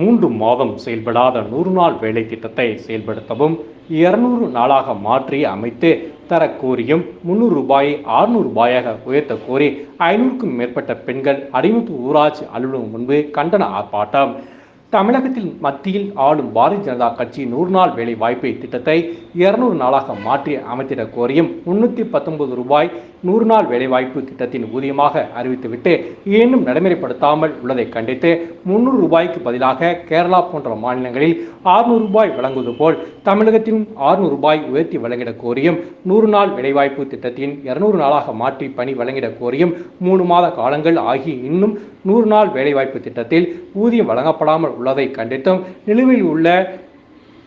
மூன்று மாதம் செயல்படாத நூறு நாள் வேலை திட்டத்தை செயல்படுத்தவும் இருநூறு நாளாக மாற்றி அமைத்து தரக்கோரியும் முன்னூறு ரூபாயை ஆறுநூறு ரூபாயாக உயர்த்த கோரி ஐநூறுக்கும் மேற்பட்ட பெண்கள் அடிமுத்து ஊராட்சி அலுவலகம் முன்பு கண்டன ஆர்ப்பாட்டம். தமிழகத்தில் மத்தியில் ஆளும் பாரதிய ஜனதா கட்சி நூறு நாள் வேலை வாய்ப்பு திட்டத்தை இருநூறு நாளாக மாற்றி அமைத்திட கோரியும் முன்னூற்றி பத்தொன்பது ரூபாய் நூறு நாள் வேலைவாய்ப்பு திட்டத்தின் ஊதியமாக அறிவித்துவிட்டு இன்னும் நடைமுறைப்படுத்தாமல் உள்ளதை கண்டித்து முன்னூறு ரூபாய்க்கு பதிலாக கேரளா போன்ற மாநிலங்களில் ஆறுநூறு ரூபாய் வழங்குவது போல் தமிழகத்திலும் ஆறுநூறு ரூபாய் உயர்த்தி வழங்கிட கோரியும் நூறு நாள் வேலைவாய்ப்பு திட்டத்தின் இருநூறு நாளாக மாற்றி பணி வழங்கிட கோரியும் மூணு மாத காலங்கள் ஆகி இன்னும் நூறு நாள் வேலைவாய்ப்பு திட்டத்தில் ஊதியம் வழங்கப்படாமல் உள்ளதை கண்டித்தும் நிலுவையில் உள்ள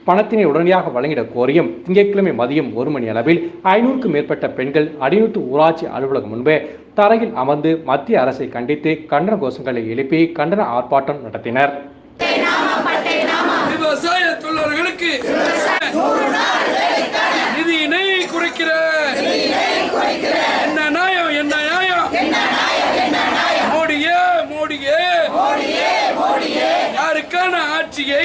பணத்தினை உடனடியாக வழங்கிட கோரியும் திங்கட்கிழமை மதியம் ஒரு மணி அளவில் ஐநூறுக்கும் மேற்பட்ட பெண்கள் அடிநூத்து ஊராட்சி அலுவலகம் முன்பே தரையில் அமர்ந்து மத்திய அரசை கண்டித்து கண்டன கோஷங்களை எழுப்பி கண்டன ஆர்ப்பாட்டம் நடத்தினர். விவசாய தொழிலாளர்களுக்கு மோடியே யாருக்கான ஆட்சியை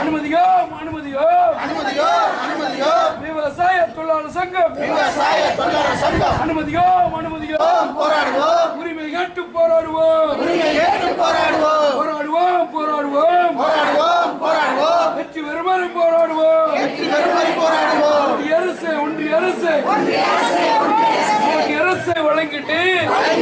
அனுமதியோ அனுமதியோ. அனுமதியோ அனுமதியோ. விவசாய தொழிலாளர் சங்கம். விவசாய தொழிலாளர் சங்கம். அனுமதியோ அனுமதியோ. போராடுவோம். உரிமை கேட்டு போராடுவோம். உரிமை ஏற்று போராடுவோம். போராடுவோம் போராடுவோம். போராடுவோம் போராடுவோம். வெற்றி பெறுமாறு போராடுவோம். வெற்றி பெறும் வரை போராடுவோம். ஒன்றிய அரசு ஒன்றிய அரசு. ஒன்றிய அரசு வழங்கிட்டு வழங்கிடு